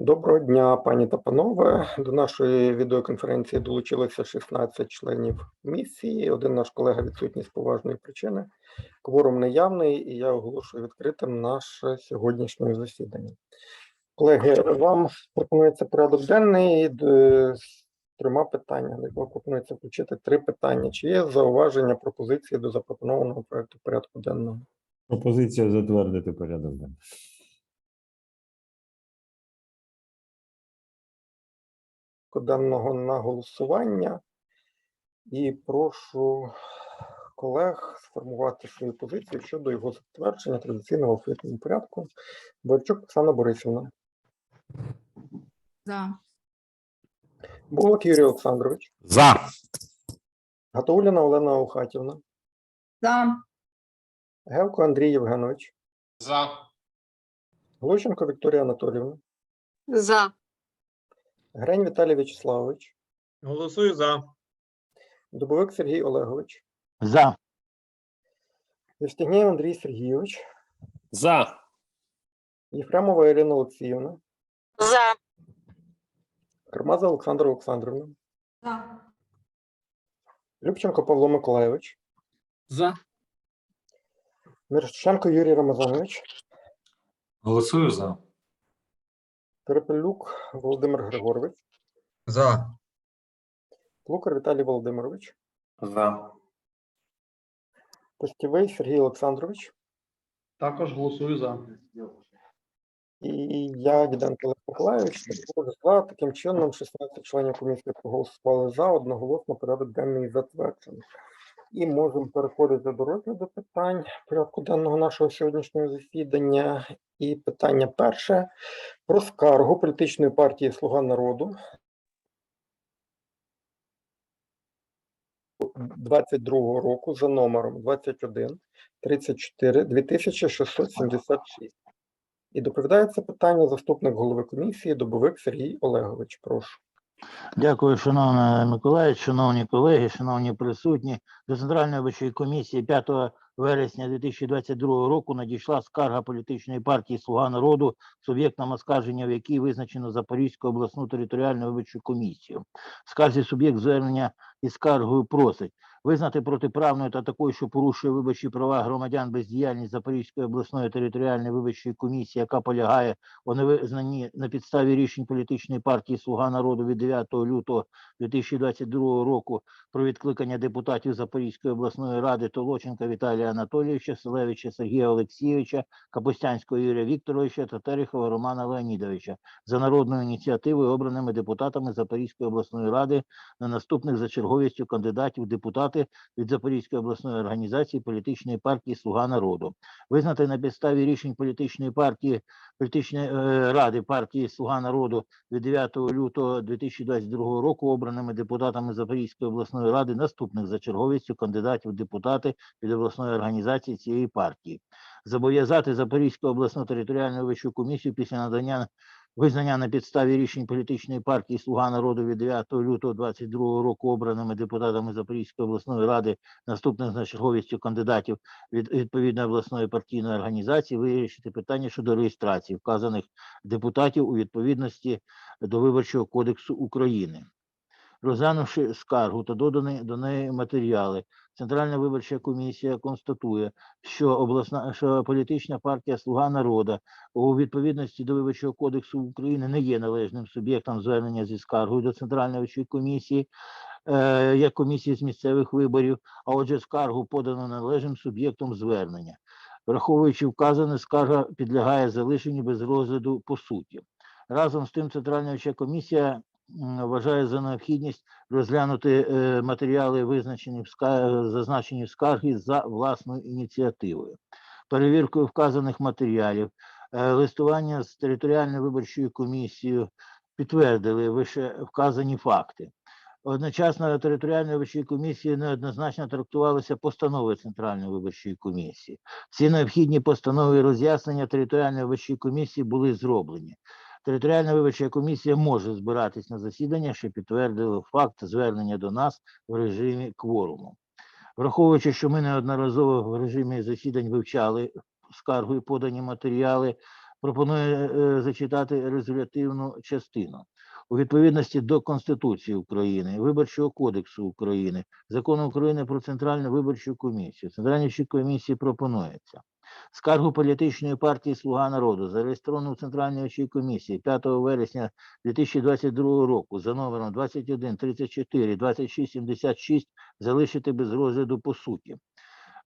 Доброго дня, пані та панове. До нашої відеоконференції долучилося 16 членів місії. Один наш колега відсутній з поважної причини. Кворум неявний, і я оголошую відкритим наше сьогоднішнє засідання. Колеги, вам пропонується порядок денний е, з трьома питаннями. Вам пропонується включити три питання. Чи є зауваження пропозиції до запропонованого проекту порядку денного? Пропозиція затвердити порядок денний. Денного на голосування і прошу колег сформувати свою позицію щодо його затвердження традиційного освітнього порядку. Борчук Оксана Борисівна, За. Булак Юрій Олександрович, За. Гатоуліна Олена Охатівна, За. Гевко Андрій Євгенович, За. Глущенко Вікторія Анатоліївна, За. Грень Віталій Вячеславович, Голосую за. Дубовик Сергій Олегович, За. Євстігнєв Андрій Сергійович, За. Єфремова Ірина Олексіївна, За. Кармаза Олександра Олександрівна, За. Любченко Павло Миколайович, За. Мірошниченко Юрій Рамазанович, Голосую за. Перепелюк Володимир Григорович, За. Лукар Віталій Володимирович, За. Костєвий Сергій Олександрович Також голосую за. і я, Діденко Олег Миколайович, також за. Таким чином, 16 членів комісії проголосували за, одноголосно порядок денний затверджений. І можемо переходити до розгляду питань порядку денного нашого сьогоднішнього засідання. І питання перше про скаргу політичної партії Слуга народу 22 року за номером 21 34 2676. І доповідає це питання заступник голови комісії Добовик Сергій Олегович. Прошу. Дякую, шановна Миколаївич, шановні колеги, шановні присутні. До Центральної виборчої комісії 5 вересня 2022 року надійшла скарга політичної партії Слуга народу, суб'єктом оскарження, в якій визначено Запорізьку обласну територіальну виборчу комісію. В скарзі суб'єкт звернення із скаргою просить визнати протиправною та такою, що порушує виборчі права громадян бездіяльність Запорізької обласної територіальної виборчої комісії, яка полягає у невизнанні на підставі рішень політичної партії Слуга народу від 9 лютого 2022 року про відкликання депутатів Запорізької обласної ради Толоченка Віталія Анатолійовича, Селевича Сергія Олексійовича, Капустянського Юрія Вікторовича та Терехова Романа Леонідовича за народною ініціативою, обраними депутатами Запорізької обласної ради на наступних за черговістю кандидатів в депутати від Запорізької обласної організації політичної партії Слуга народу. Визнати на підставі рішень політичної партії політичної е, ради партії Слуга народу від 9 лютого 2022 року обраними депутатами Запорізької обласної ради наступних за черговістю кандидатів депутати від обласної організації цієї партії. Зобов'язати Запорізьку обласну територіальну виборчу комісію після надання визнання на підставі рішень політичної партії Слуга народу від 9 лютого 2022 року обраними депутатами Запорізької обласної ради наступних за черговістю кандидатів від відповідної обласної партійної організації вирішити питання щодо реєстрації вказаних депутатів у відповідності до Виборчого кодексу України. Розглянувши скаргу та додані до неї матеріали, Центральна виборча комісія констатує, що обласна що політична партія Слуга народу у відповідності до Виборчого кодексу України не є належним суб'єктом звернення зі скаргою до Центральної виборчої комісії, е, як комісії з місцевих виборів, а отже, скаргу подано належним суб'єктом звернення. Враховуючи вказане, скарга підлягає залишенню без розгляду по суті. Разом з тим, Центральна комісія вважає за необхідність розглянути е, матеріали, визначені в зазначені в скаргі за власною ініціативою. Перевіркою вказаних матеріалів, е, листування з територіальною виборчою комісією підтвердили вище вказані факти. Одночасно територіальної виборчої комісії неоднозначно трактувалися постанови Центральної виборчої комісії. Всі необхідні постанови і роз'яснення територіальної виборчої комісії були зроблені. Територіальна виборча комісія може збиратись на засідання, що підтвердило факт звернення до нас в режимі кворуму. Враховуючи, що ми неодноразово в режимі засідань вивчали скаргою подані матеріали, Пропоную е, зачитати резолютивну частину. У відповідності до Конституції України, Виборчого кодексу України, Закону України про Центральну виборчу комісію, Центральній комісії пропонується скаргу політичної партії Слуга народу, зареєстровану в Центральній виборчій комісії 5 вересня 2022 року за номером 21 34 26 76 залишити без розгляду по суті.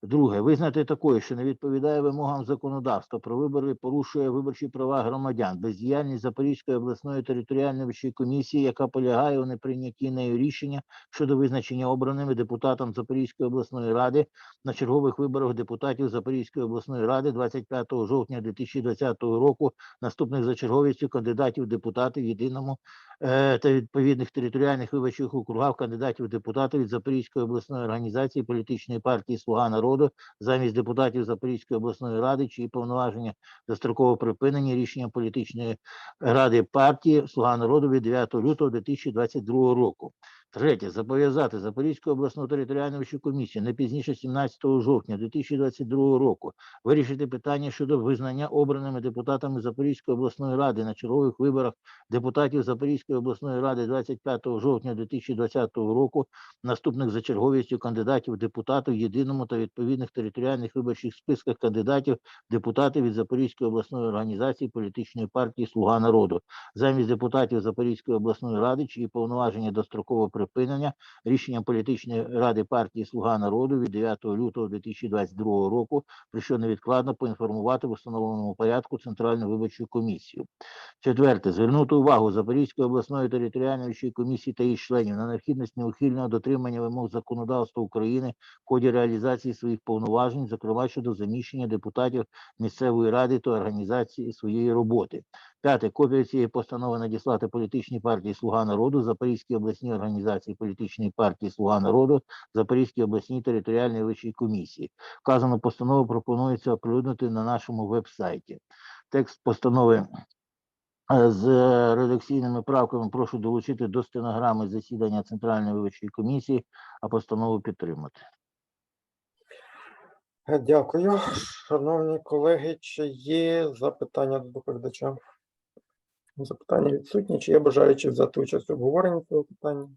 Друге, визнати такою, що не відповідає вимогам законодавства. Про вибори, порушує виборчі права громадян, бездіяльність Запорізької обласної територіальної виборчої комісії, яка полягає у неприйнятті нею рішення щодо визначення обраними депутатом Запорізької обласної ради на чергових виборах депутатів Запорізької обласної ради 25 жовтня 2020 року, наступних за черговістю кандидатів в депутати в єдиному е, та відповідних територіальних виборчих округах кандидатів в депутати від Запорізької обласної організації політичної партії Слуга народу замість депутатів Запорізької обласної ради, чиї повноваження достроково припинені рішенням політичної ради партії Слуга народу від 9 лютого 2022 року. Третє. Зобов'язати Запорізьку обласну територіальну виборчу комісію не пізніше 17 жовтня 2022 року вирішити питання щодо визнання обраними депутатами Запорізької обласної ради на чергових виборах депутатів Запорізької обласної ради 25 жовтня 2020 року, наступних за черговістю кандидатів в депутати в єдиному та відповідних територіальних виборчих списках кандидатів в депутати від Запорізької обласної організації політичної партії Слуга народу замість депутатів Запорізької обласної ради, чиї повноваження достроково припинення рішенням політичної ради партії Слуга народу від 9 лютого 2022 року, про що невідкладно поінформувати в установленому порядку Центральну виборчу комісію. Четверте, звернути увагу Запорізької обласної територіальної комісії та її членів на необхідність неухильного дотримання вимог законодавства України в ході реалізації своїх повноважень, зокрема щодо заміщення депутатів місцевої ради та організації своєї роботи. П'яте. Копію цієї постанови надіслати політичній партії Слуга народу, Запорізькій обласній організації політичної партії Слуга народу, Запорізькій обласній територіальній виборчій комісії. Вказану постанову пропонується оприлюднити на нашому веб-сайті. Текст постанови е, з редакційними правками прошу долучити до стенограми засідання Центральної виборчої комісії, а постанову підтримати. Дякую. Шановні колеги, чи є запитання до доповідача? Запитання відсутні. Чи є бажаючі взяти участь в обговоренні цього питання?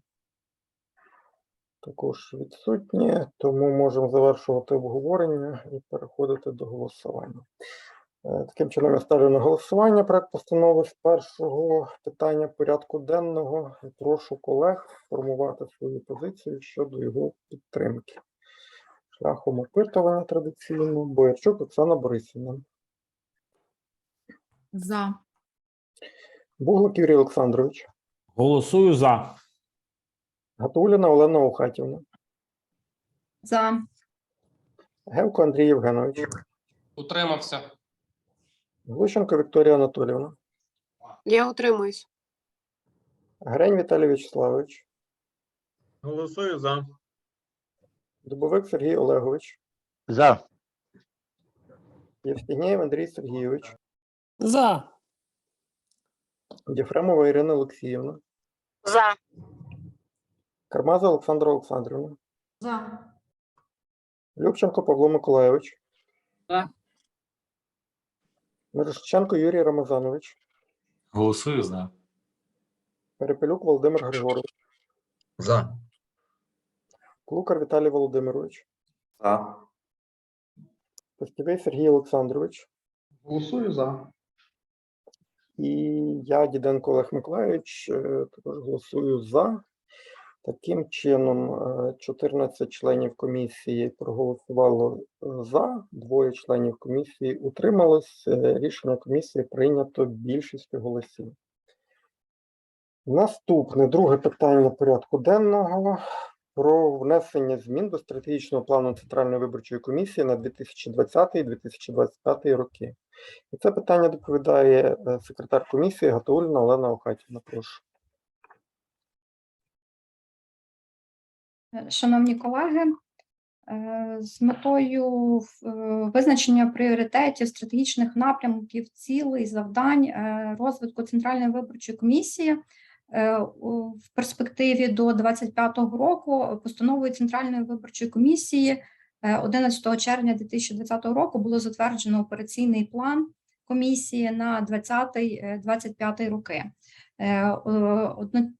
Також відсутні, тому можемо завершувати обговорення і переходити до голосування. Е, Таким чином, я ставлю на голосування проект постанови з першого питання порядку денного прошу колег формувати свою позицію щодо його підтримки. Шляхом опитування традиційно. Боярчук Оксана Борисівна. За. Буглак Юрій Олександрович. Голосую за. Гатуліна Олена Охатівна. За. Гевко Андрій Євгенович. Утримався. Глущенко Вікторія Анатоліївна. Я утримуюсь. Грень Віталій Вячеславович. Голосую за. Дубовик Сергій Олегович. За. Євстігнєєв Андрій Сергійович. За. Єфремова Ірина Олексіївна. За. Кармаза Олександра Олександрівна. За. Любченко Павло Миколайович. За. Мирошниченко Юрій Рамазанович. Голосую за. Перепелюк Володимир Григорович. За. Клукар Віталій Володимирович. За. Костєвий Сергій Олександрович. Голосую за. І я, Діденко Олег Миколайович, е, також голосую за. Таким чином, е, 14 членів комісії проголосувало е, за, двоє членів комісії утрималось. Е, Рішення комісії прийнято більшістю голосів. Наступне друге питання порядку денного про внесення змін до стратегічного плану Центральної виборчої комісії на 2020-2025 роки. І це питання доповідає е, секретар комісії Гатуліна Олена Охатівна. Прошу. Шановні колеги, е, з метою е, визначення пріоритетів, стратегічних напрямків, цілей, завдань е, розвитку Центральної виборчої комісії е, в перспективі до 2025 року постановою Центральної виборчої комісії е, 11 червня 2020 року було затверджено операційний план комісії на 20-25 роки. Е,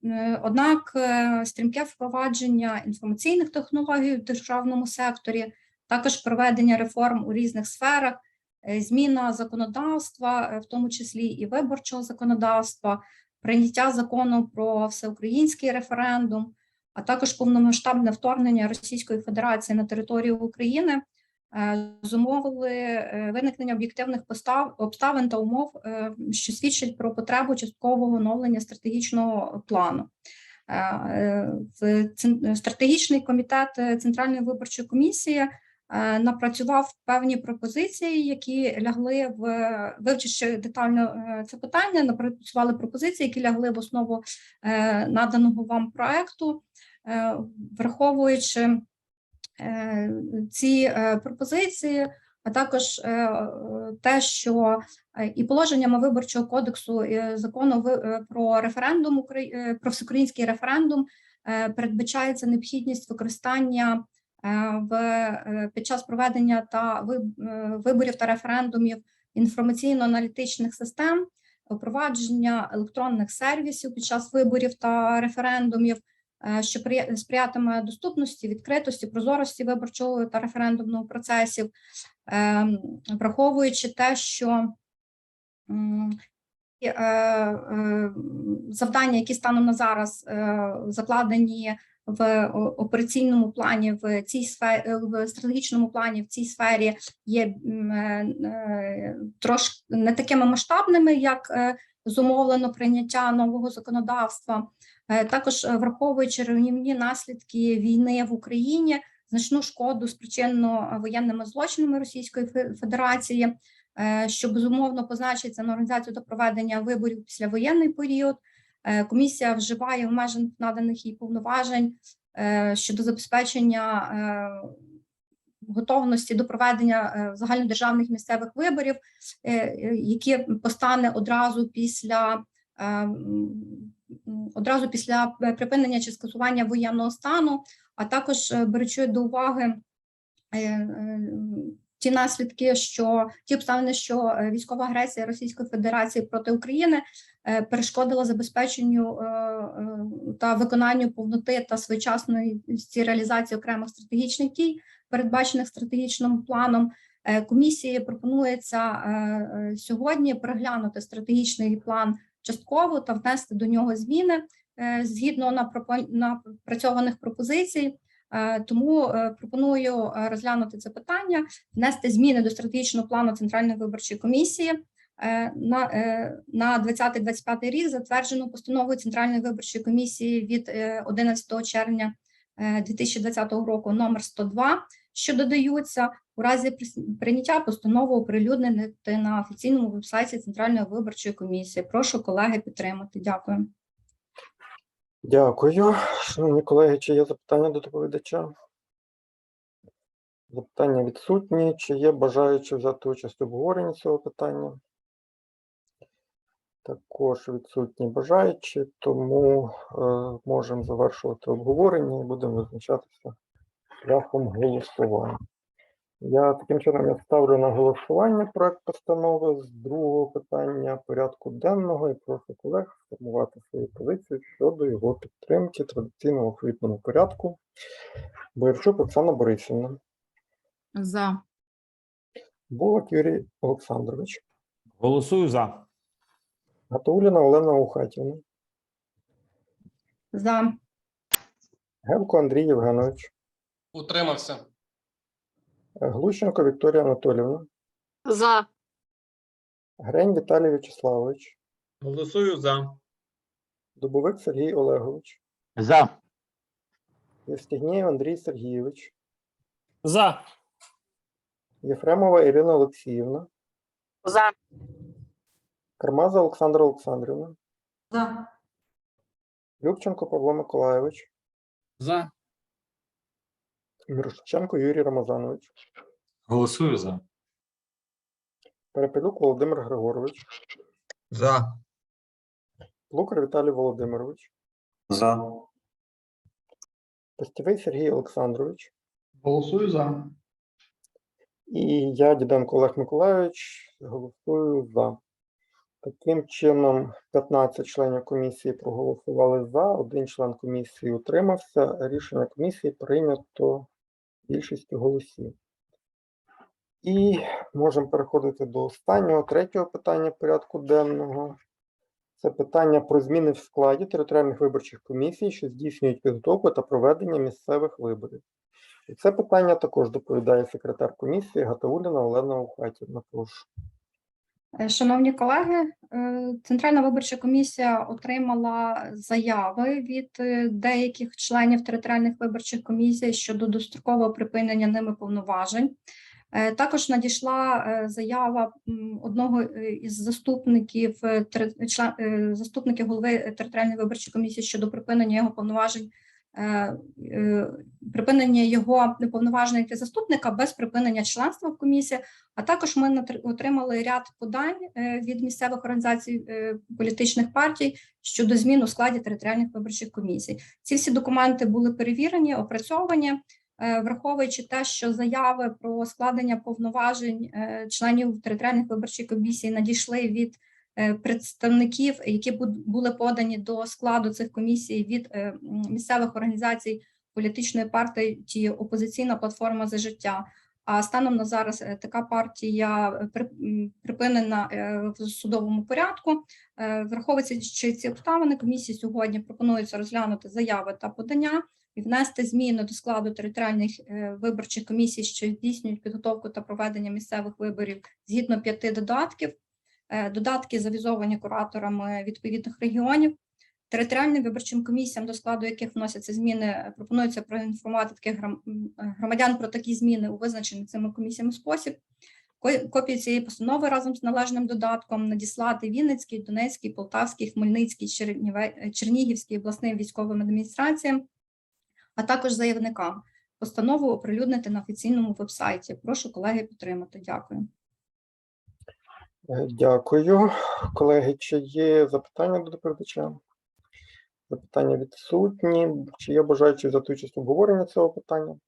е, Однак е, стрімке впровадження інформаційних технологій в державному секторі, також проведення реформ у різних сферах, е, зміна законодавства, е, в тому числі і виборчого законодавства, прийняття закону про всеукраїнський референдум, а також повномасштабне вторгнення Російської Федерації на територію України е, зумовили е, виникнення об'єктивних обставин та умов, е, що свідчать про потребу часткового оновлення стратегічного плану. Стратегічний комітет Центральної виборчої комісії напрацював певні пропозиції, які лягли в вивчивши детально е, це питання, напрацювали пропозиції, які лягли в основу е, наданого вам проекту, Е, враховуючи е, ці е, пропозиції, а також е, е, те, що е, і положеннями виборчого кодексу і закону е, про референдум е, про всеукраїнський референдум е, передбачається необхідність використання е, в е, під час проведення та е, виборів та референдумів інформаційно-аналітичних систем, впровадження електронних сервісів під час виборів та референдумів, е, що сприятиме доступності, відкритості, прозорості виборчого та референдумного процесів, Ем, враховуючи те, що е, е, завдання, які станом на зараз е, закладені в операційному плані в цій сфері, в стратегічному плані в цій сфері є е, е, трошки не такими масштабними, як е, зумовлено прийняття нового законодавства. Е, Також е, враховуючи руйнівні наслідки війни в Україні, значну шкоду спричинено е, воєнними злочинами Російської Федерації, е, що безумовно позначиться на організацію та проведення виборів післявоєнний період. Е, Комісія вживає межах наданих їй повноважень е, щодо забезпечення е, готовності до проведення загальнодержавних місцевих виборів, які постане одразу після одразу після припинення чи скасування воєнного стану, а також беручи до уваги ті наслідки, що ті обставини, що е, військова агресія Російської Федерації проти України е, перешкодила забезпеченню е, та виконанню повноти та своєчасної реалізації окремих стратегічних дій, передбачених стратегічним планом. Комісії пропонується сьогодні переглянути стратегічний план частково та внести до нього зміни згідно напрацьованих пропозицій. Е, Тому е, пропоную е, розглянути це питання, внести зміни до стратегічного плану Центральної виборчої комісії на, на 20-25 рік, затверджену постановою Центральної виборчої комісії від е, 11 червня е, 2020 року номер 102, що додаються у разі прийняття постанови оприлюднити на офіційному вебсайті Центральної виборчої комісії. Прошу колеги підтримати. Дякую. Дякую. Шановні колеги, чи є запитання до доповідача? Запитання відсутні. Чи є бажаючі взяти участь у обговоренні цього питання? Також відсутні бажаючі, тому е, можемо завершувати обговорення і будемо визначатися шляхом голосування. Я таким чином я ставлю на голосування проект постанови з другого питання порядку денного і прошу колег сформувати свої позиції щодо його підтримки традиційного алфавітному порядку. Боярчук Оксана Борисівна, За. Булак Юрій Олександрович, Голосую за. Гатауліна Олена Ухатівна, За. Гевко Андрій Євгенович, Утримався. Глущенко Вікторія Анатолівна, За. Грень Віталій Вячеславович, Голосую за. Дубовик Сергій Олегович, За. Євстігнєєв Андрій Сергійович, За. Єфремова Ірина Олексіївна, За. Кармаза Олександра Олександрівна, За. Любченко Павло Миколайович, За. Мірошниченко Юрій Рамазанович, Голосую за. Перепелюк Володимир Григорович, За. Плукар Віталій Володимирович, За. Пестєвий Сергій Олександрович, Голосую за. І я, Діденко Олег Миколайович, голосую за. Таким чином, 15 членів комісії проголосували за, один член комісії утримався. Рішення комісії прийнято більшістю голосів. І можемо переходити до останнього, третього питання порядку денного. Це питання про зміни в складі територіальних виборчих комісій, що здійснюють підготовку та проведення місцевих виборів. І це питання також доповідає секретар комісії Гатауліна Олена Ухатівна. Прошу. Е, Шановні колеги, е, Центральна виборча комісія отримала заяви від е, деяких членів територіальних виборчих комісій щодо дострокового припинення ними повноважень. Також надійшла заява одного із заступників заступників голови територіальної виборчої комісії щодо припинення його повноважень. Е, е, Припинення його повноважень як заступника без припинення членства в комісії, а також ми отримали ряд подань е, від місцевих організацій політичних партій щодо змін у складі територіальних виборчих комісій. Ці всі документи були перевірені, опрацьовані, враховуючи те, що заяви про складення повноважень членів територіальних виборчих комісій надійшли від представників, які були подані до складу цих комісій від е, місцевих організацій політичної партії Опозиційна платформа за життя. А станом на зараз е, така партія е, припинена е, в судовому порядку. Е, Враховуючи ці обставини, комісії сьогодні пропонується розглянути заяви та подання і внести зміни до складу територіальних е, виборчих комісій, що здійснюють підготовку та проведення місцевих виборів згідно п'яти додатків. Е, Додатки завізовані кураторами відповідних регіонів. Територіальним виборчим комісіям, до складу яких вносяться зміни, е, пропонується проінформувати таких е, громадян про такі зміни у визначений цими комісіями спосіб. Ко- Копії цієї постанови разом з належним додатком надіслати Вінницький, Донецький, Полтавський, Хмельницький, Чернігівський обласним військовим адміністраціям, а також заявникам. Постанову оприлюднити на офіційному вебсайті. Прошу колеги підтримати. Дякую. Е, Дякую. Колеги, чи є запитання до доповідача? Запитання відсутні. Чи є бажаючі взяти участь в обговоренні цього питання?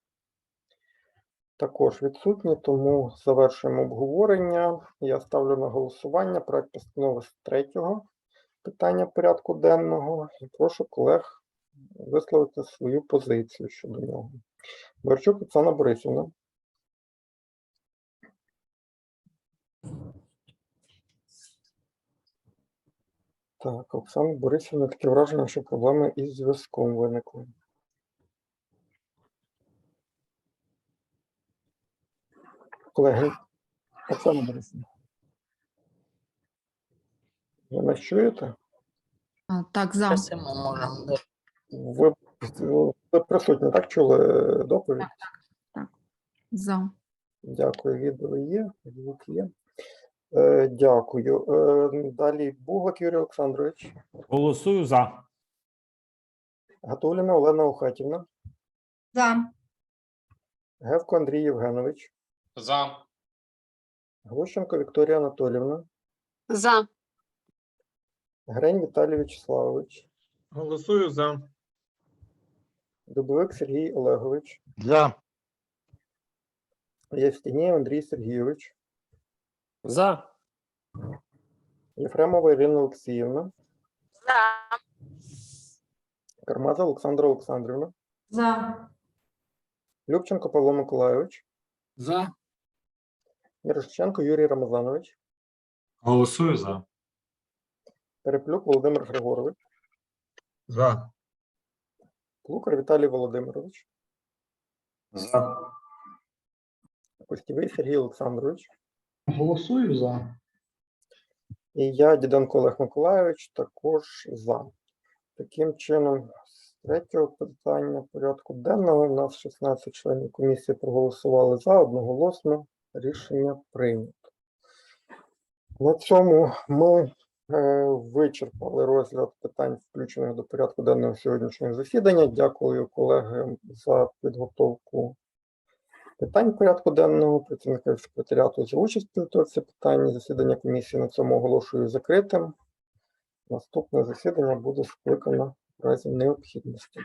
Також відсутні, тому завершуємо обговорення. Я ставлю на голосування проект постанови з третього питання порядку денного і прошу колег висловити свою позицію щодо нього. Борчук Оксана Борисівна. Так, Оксана Борисівна, таке враження, що проблеми із зв'язком виникли. Колеги, Оксана Борисівна. Ви нас чуєте? А, Так, за. Ви, ви присутні, так чули доповідь? За. Дякую, відео є, звук є. Е, дякую. Е, далі Буглак Юрій Олександрович, Голосую за. Гатуліна Олена Охатівна, За. Гевко Андрій Євгенович, За. Глущенко Вікторія Анатолівна, За. Грень Віталій Вячеславович, Голосую за. Дубовик Сергій Олегович, За. Євстігнєєв Андрій Сергійович, За. Єфремова Ірина Олексіївна, За. Кармаза Олександра Олександрівна, За. Любченко Павло Миколайович, За. Мірошченко Юрій Рамазанович, Голосую за. Переплюк Володимир Григорович, За. Плукар Віталій Володимирович, За. Костєвий Сергій Олександрович, Голосую за. і я, Діденко Олег Миколайович, також за. Таким чином, з третього питання порядку денного у нас 16 членів комісії проголосували за одноголосно. Рішення прийнято. На цьому ми е, вичерпали розгляд питань, включених до порядку денного сьогоднішнього засідання. Дякую колегам за підготовку питань порядку денного, працівника секретаріату за участь в підготовці питань. Засідання комісії на цьому оголошую закритим. Наступне засідання буде скликано в разі необхідності.